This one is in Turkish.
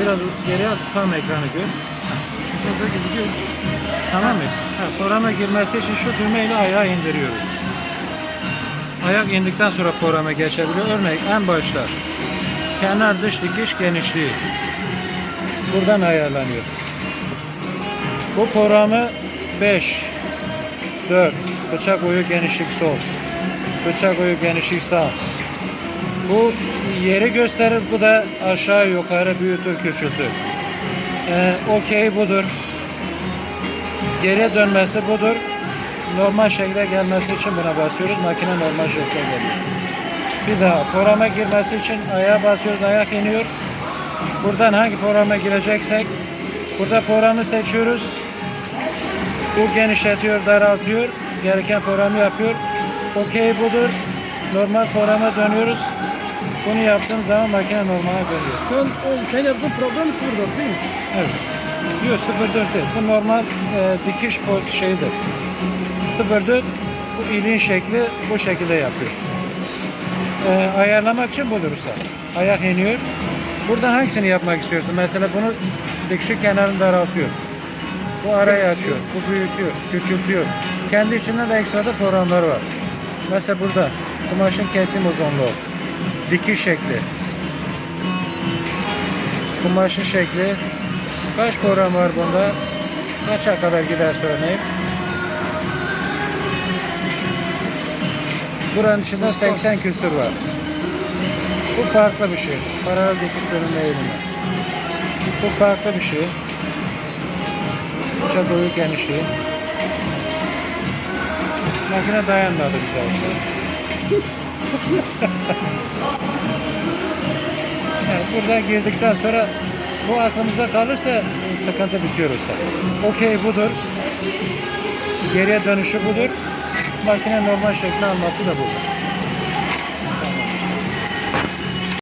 Biraz geri al, tam ekranı gör. Burada gidiyor. Tamam mı? Programa girmesi için şu düğmeyle ayağı indiriyoruz. Ayak indikten sonra programa geçebiliyor. Örnek en başta kenar dış dikiş genişliği. Buradan ayarlanıyor. Bu programı 5 4 bıçak uyu genişlik sol. Bıçak uyu genişlik sağ. Bu yeri gösterir. Bu da aşağı yukarı büyütür küçültür. Ee, Okey budur. Geriye dönmesi budur. Normal şekilde gelmesi için buna basıyoruz. Makine normal şekilde geliyor. Bir daha programa girmesi için ayağa basıyoruz. Ayak iniyor. Buradan hangi programa gireceksek burada programı seçiyoruz. Bu genişletiyor, daraltıyor. Gereken programı yapıyor. Okey budur. Normal programa dönüyoruz. Bunu yaptığım zaman makine normale dönüyor. O sen yaptığın program 04 değil mi? Evet. Yok 04 değil. Bu normal e, dikiş poz şeyidir. 04 bu ilin şekli bu şekilde yapıyor. E, ayarlamak için budur usta. Ayak iniyor. Buradan hangisini yapmak istiyorsun? Mesela bunu dikişi kenarını daraltıyor. Bu arayı açıyor. Bu büyütüyor, küçültüyor. Kendi içinde de ekstra programlar var. Mesela burada kumaşın kesim uzunluğu, dikiş şekli, kumaşın şekli, Kaç program var bunda? Kaça kadar gider örneğin? Buranın içinde 80 küsur var. Bu farklı bir şey. Paralel dikiş bölümü eğilimi. Bu farklı bir şey. Uça boyu genişliği. Makine dayanmadı bize aslında. Evet, buradan girdikten sonra bu aklımızda kalırsa sıkıntı bitiyor usta. Okey budur. Geriye dönüşü budur. Makine normal şekli alması da budur.